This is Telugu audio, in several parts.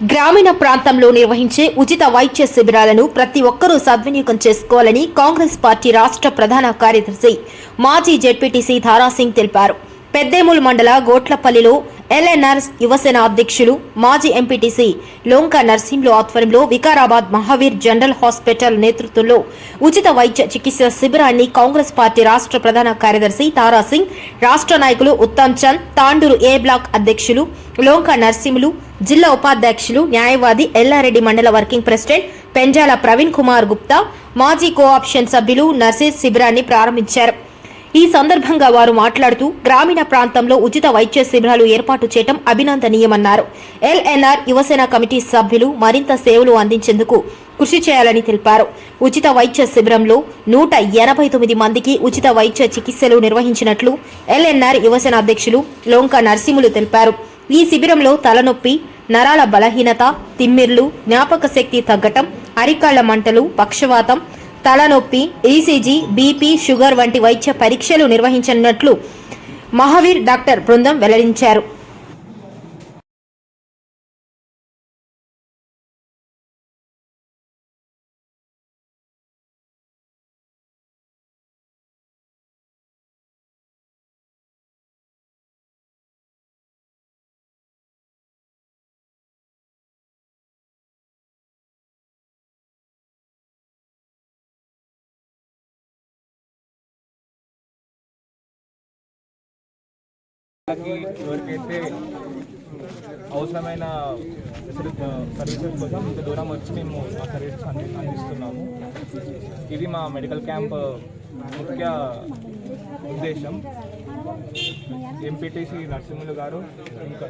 గ్రామీణ ప్రాంతంలో నిర్వహించే ఉచిత వైద్య శిబిరాలను ప్రతి ఒక్కరూ సద్వినియోగం చేసుకోవాలని కాంగ్రెస్ పార్టీ రాష్ట్ర ప్రధాన కార్యదర్శి మాజీ జెడ్పీటీసీ ధారాసింగ్ తెలిపారు. పెద్దేముల్ మండల గోట్లపల్లిలో ఎల్ఎన్ఆర్ యువసేన అధ్యక్షులు మాజీ ఎంపీటీసీ లోంక నర్సింహులు ఆధ్వర్యంలో వికారాబాద్ మహావీర్ జనరల్ హాస్పిటల్ నేతృత్వంలో ఉచిత వైద్య చికిత్స శిబిరాన్ని కాంగ్రెస్ పార్టీ రాష్ట్ర ప్రధాన కార్యదర్శి తారాసింగ్ రాష్ట్ర నాయకులు ఉత్తమ్ చంద్ తాండూరు ఏ బ్లాక్ అధ్యక్షులు లోంక నర్సింహులు జిల్లా ఉపాధ్యక్షులు న్యాయవాది ఎల్లారెడ్డి మండల వర్కింగ్ ప్రెసిడెంట్ పెంజాల ప్రవీణ్ కుమార్ గుప్తా మాజీ కోఆప్షన్ సభ్యులు నర్సీస్ శిబిరాన్ని ప్రారంభించారు. ఈ సందర్భంగా వారు మాట్లాడుతూ గ్రామీణ ప్రాంతంలో ఉచిత వైద్య శిబిరాలు ఏర్పాటు చేయడం అభినందనీయమన్నారు. ఎల్ఎన్ఆర్ యువసేన కమిటీ సభ్యులు మరింత సేవలు అందించేందుకు కృషి చేయాలని తెలిపారు. ఉచిత వైద్య శిబిరంలో నూట ఎనభై తొమ్మిది మందికి ఉచిత వైద్య చికిత్సలు నిర్వహించినట్లు ఎల్ఎన్ఆర్ యువసేన అధ్యక్షులు లోంక నరసింహులు తెలిపారు. ఈ శిబిరంలో తలనొప్పి నరాల బలహీనత తిమ్మిర్లు జ్ఞాపక శక్తి తగ్గటం అరికాళ్ళ మంటలు పక్షవాతం తలనొప్పి ఈసీజీ బీపీ షుగర్ వంటి వైద్య పరీక్షలు నిర్వహించనున్నట్లు మహావీర్ డాక్టర్ బృందం వెల్లడించారు. ఎవరికైతే అవసరమైన సర్వీసెస్ కోసం ఇంత దూరం వచ్చి మేము ఆ సర్వీసెస్ అంది అందిస్తున్నాము. ఇది మా మెడికల్ క్యాంప్ ముఖ్య ఉద్దేశం. ఎంపీటీసీ నరసింహులు గారు ఇంకా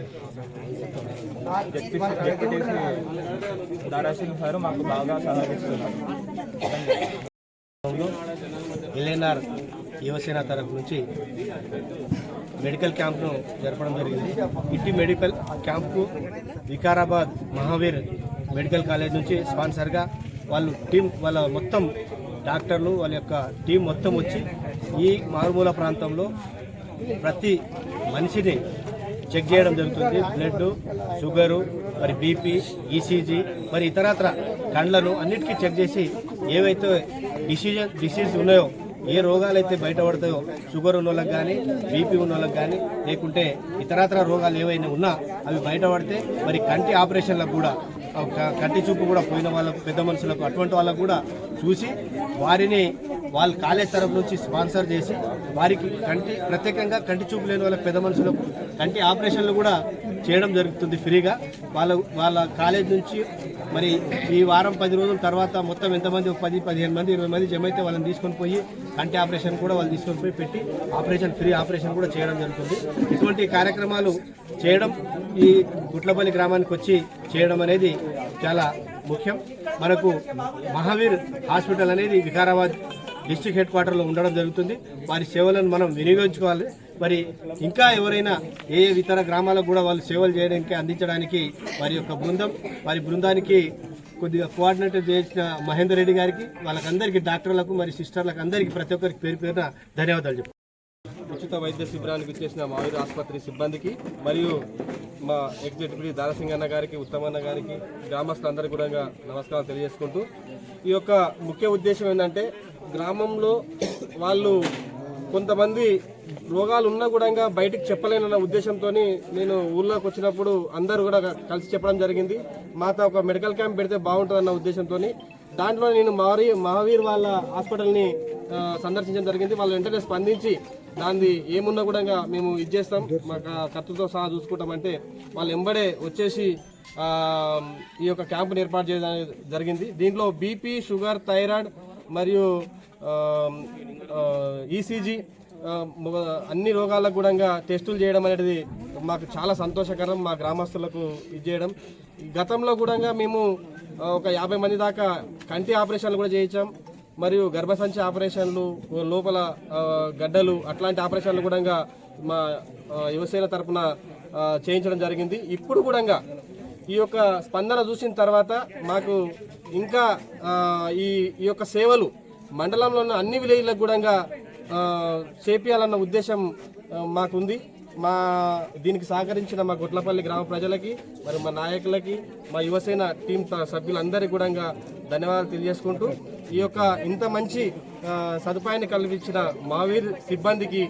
జడ్పీసీ దారాసింగ్ గారు మాకు బాగా సహకరిస్తున్నారు. ఎల్ఎన్ఆర్ యువసేన తరఫు నుంచి మెడికల్ క్యాంప్ను జరపడం జరిగింది. ఇట్టి మెడికల్ క్యాంప్కు వికారాబాద్ మహావీర్ మెడికల్ కాలేజ్ నుంచి స్పాన్సర్గా వాళ్ళు టీం వాళ్ళ మొత్తం డాక్టర్లు వాళ్ళ యొక్క టీం మొత్తం వచ్చి ఈ మారుమూల ప్రాంతంలో ప్రతి మనిషిని చెక్ చేయడం జరుగుతుంది. బ్లడ్ షుగరు మరి బీపీ ఈసీజీ మరి ఇతరత్ర కండ్లను అన్నిటికీ చెక్ చేసి ఏవైతే డిసీజన్ డిసీజ్ ఉన్నాయో ఏ రోగాలు అయితే బయటపడతాయో షుగర్ ఉన్న వాళ్ళకి కానీ బీపీ ఉన్న వాళ్ళకి కానీ లేకుంటే ఇతరత్ర రోగాలు ఏవైనా ఉన్నా అవి బయటపడితే మరి కంటి ఆపరేషన్లకు కూడా కంటి చూపు కూడా పోయిన వాళ్ళకు పెద్ద మనుషులకు అటువంటి వాళ్ళకు కూడా చూసి వారిని వాళ్ళ కాలేజ్ తరఫు నుంచి స్పాన్సర్ చేసి వారికి కంటి ప్రత్యేకంగా కంటి చూపు లేని వాళ్ళ పెద్ద మనుషులకు కంటి ఆపరేషన్లు కూడా చేయడం జరుగుతుంది ఫ్రీగా. వాళ్ళ వాళ్ళ కాలేజ్ నుంచి మరి ఈ వారం పది రోజుల తర్వాత మొత్తం ఎంతమంది? ఒక పది పదిహేను మంది ఇరవై మంది జమ అయితే వాళ్ళని తీసుకొని పోయి కంటి ఆపరేషన్ కూడా వాళ్ళు తీసుకొని పోయి పెట్టి ఆపరేషన్ ఫ్రీ ఆపరేషన్ కూడా చేయడం జరుగుతుంది. ఇటువంటి కార్యక్రమాలు చేయడం ఈ గుట్లపల్లి గ్రామానికి వచ్చి చేయడం అనేది చాలా ముఖ్యం. మనకు మహావీర్ హాస్పిటల్ అనేది వికారాబాద్ డిస్టిక్ హెడ్ క్వార్టర్లో ఉండడం జరుగుతుంది. వారి సేవలను మనం వినియోగించుకోవాలి. మరి ఇంకా ఎవరైనా ఏ ఇతర గ్రామాలకు కూడా వాళ్ళు సేవలు చేయడానికి అందించడానికి వారి యొక్క బృందం వారి బృందానికి కొద్దిగా కోఆర్డినేటర్ చేసిన మహేందర్ రెడ్డి గారికి వాళ్ళకందరికీ డాక్టర్లకు మరి సిస్టర్లకు అందరికీ ప్రతి ఒక్కరికి పేరు పేరున ధన్యవాదాలు ఉచిత వైద్య శిబిరానికి చేసిన మాయూరు ఆసుపత్రి సిబ్బందికి మరియు మా ఎగ్జిక్యూటివ్ దారసింగ్ అన్న గారికి ఉత్తమన్న గారికి గ్రామస్తులందరికీ కూడా నమస్కారం తెలియజేసుకుంటూ ఈ యొక్క ముఖ్య ఉద్దేశం ఏంటంటే గ్రామంలో వాళ్ళు కొంతమంది రోగాలు ఉన్నా కూడా బయటికి చెప్పలేనన్న ఉద్దేశంతో నేను ఊళ్ళోకి వచ్చినప్పుడు అందరూ కూడా కలిసి చెప్పడం జరిగింది. మాతో ఒక మెడికల్ క్యాంప్ పెడితే బాగుంటుందన్న ఉద్దేశంతో దాంట్లో నేను మారి మహావీర్ వాళ్ళ హాస్పిటల్ని సందర్శించడం జరిగింది. వాళ్ళు వెంటనే స్పందించి దాన్ని ఏమున్నా కూడా మేము ఇది చేస్తాం. మాకు ఖర్చుతో సహా చూసుకుంటామంటే వాళ్ళు ఎంబడే వచ్చేసి ఈ యొక్క క్యాంపును ఏర్పాటు చేయడం జరిగింది. దీంట్లో బీపీ షుగర్ థైరాయిడ్ మరియు ఈసీజీ అన్ని రోగాలకు కూడా టెస్టులు చేయడం అనేది మాకు చాలా సంతోషకరం. మా గ్రామస్తులకు ఇది చేయడం. గతంలో కూడా మేము ఒక యాభై మంది దాకా కంటి ఆపరేషన్లు కూడా చేయించాం. మరియు గర్భసంచి ఆపరేషన్లు లోపల గడ్డలు అట్లాంటి ఆపరేషన్లు కూడా మా యువసేన తరపున చేయించడం జరిగింది. ఇప్పుడు కూడా ఈ యొక్క స్పందన చూసిన తర్వాత మాకు ఇంకా ఈ ఈ యొక్క సేవలు మండలంలో ఉన్న అన్ని విలేజ్లకు కూడా చేపియాలన్న ఉద్దేశం మాకుంది. మా దీనికి సహకరించిన మా గుట్లపల్లి గ్రామ ప్రజలకి మరి మా నాయకులకి మా యువసేన టీం సభ్యులందరికీ కూడా ధన్యవాదాలు తెలియజేసుకుంటూ ఈ యొక్క ఇంత మంచి సదుపాయాన్ని కల్పించిన మావీర్ సిబ్బందికి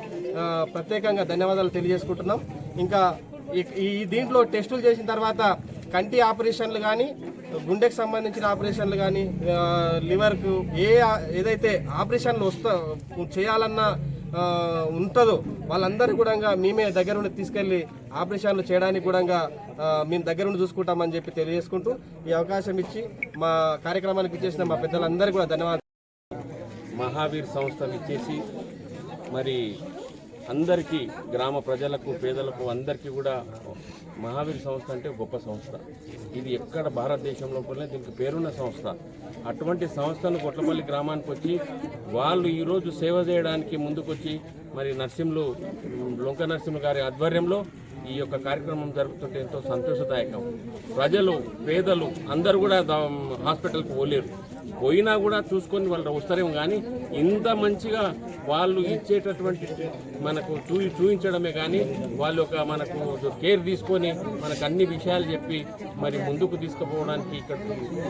ప్రత్యేకంగా ధన్యవాదాలు తెలియజేసుకుంటున్నాం. ఇంకా ఈ- దీంట్లో టెస్టులు చేసిన తర్వాత కంటి ఆపరేషన్లు కానీ గుండెకి సంబంధించిన ఆపరేషన్లు కానీ లివర్కు ఏ ఏదైతే ఆపరేషన్లు వస్తా చేయాలన్న ఉంటుందో వాళ్ళందరూ కూడా మేమే దగ్గర ఉండి తీసుకెళ్ళి ఆపరేషన్లు చేయడానికి కూడా మేము దగ్గర ఉండి చూసుకుంటామని చెప్పి తెలియజేసుకుంటూ ఈ అవకాశం ఇచ్చి మా కార్యక్రమానికి ఇచ్చేసిన మా పెద్దలందరూ కూడా ధన్యవాదాలు. మహావీర్ సంస్థ ఇచ్చేసి మరి అందరికీ గ్రామ ప్రజలకు పేదలకు అందరికీ కూడా మహావీర్ సంస్థ అంటే గొప్ప సంస్థ. ఇది ఎక్కడ భారతదేశంలో కూడా దీనికి పేరున్న సంస్థ. అటువంటి సంస్థను కొట్లపల్లి గ్రామానికి వచ్చి వాళ్ళు ఈరోజు సేవ చేయడానికి ముందుకొచ్చి మరి నర్సింహులు లొంక నర్సింహులు గారి ఆధ్వర్యంలో ఈ యొక్క కార్యక్రమం జరుగుతుంటే ఎంతో సంతోషదాయకం. ప్రజలు పేదలు అందరూ కూడా హాస్పిటల్కి పోలేరు. పోయినా కూడా చూసుకొని వాళ్ళు వస్తారేమో కానీ ఇంత మంచిగా వాళ్ళు ఇచ్చేటటువంటి మనకు చూ చూపించడమే కానీ వాళ్ళు ఒక మనకు కేర్ తీసుకొని మనకు అన్ని విషయాలు చెప్పి మరి ముందుకు తీసుకుపోవడానికి ఇక్కడ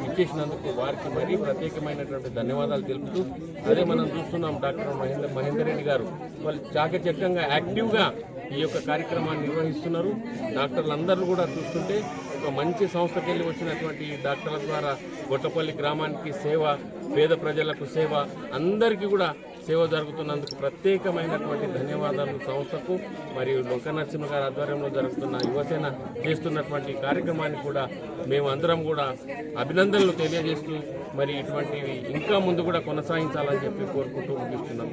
ఇచ్చేసినందుకు వారికి మరీ ప్రత్యేకమైనటువంటి ధన్యవాదాలు తెలుపుతూ అదే మనం చూస్తున్నాం డాక్టర్ మహేందర్ మహేందర్ రెడ్డి గారు. వాళ్ళు చాకచక్యంగా యాక్టివ్గా ఈ యొక్క కార్యక్రమాన్ని నిర్వహిస్తున్నారు. డాక్టర్లు అందరూ కూడా చూస్తుంటే ఒక మంచి సంస్థకి వెళ్ళి వచ్చినటువంటి డాక్టర్ల ద్వారా గొట్టపల్లి గ్రామానికి సేవ పేద ప్రజలకు సేవ అందరికీ కూడా సేవ జరుగుతున్నందుకు ప్రత్యేకమైనటువంటి ధన్యవాదాలు సంస్థకు మరియు లొంక నరసింహ గారి ఆధ్వర్యంలో జరుగుతున్న యువసేన చేస్తున్నటువంటి కార్యక్రమాన్ని కూడా మేము అందరం కూడా అభినందనలు తెలియజేస్తూ మరి ఇటువంటివి ఇంకా ముందు కూడా కొనసాగించాలని చెప్పి కోరుకుంటూ ముగిస్తున్నాం.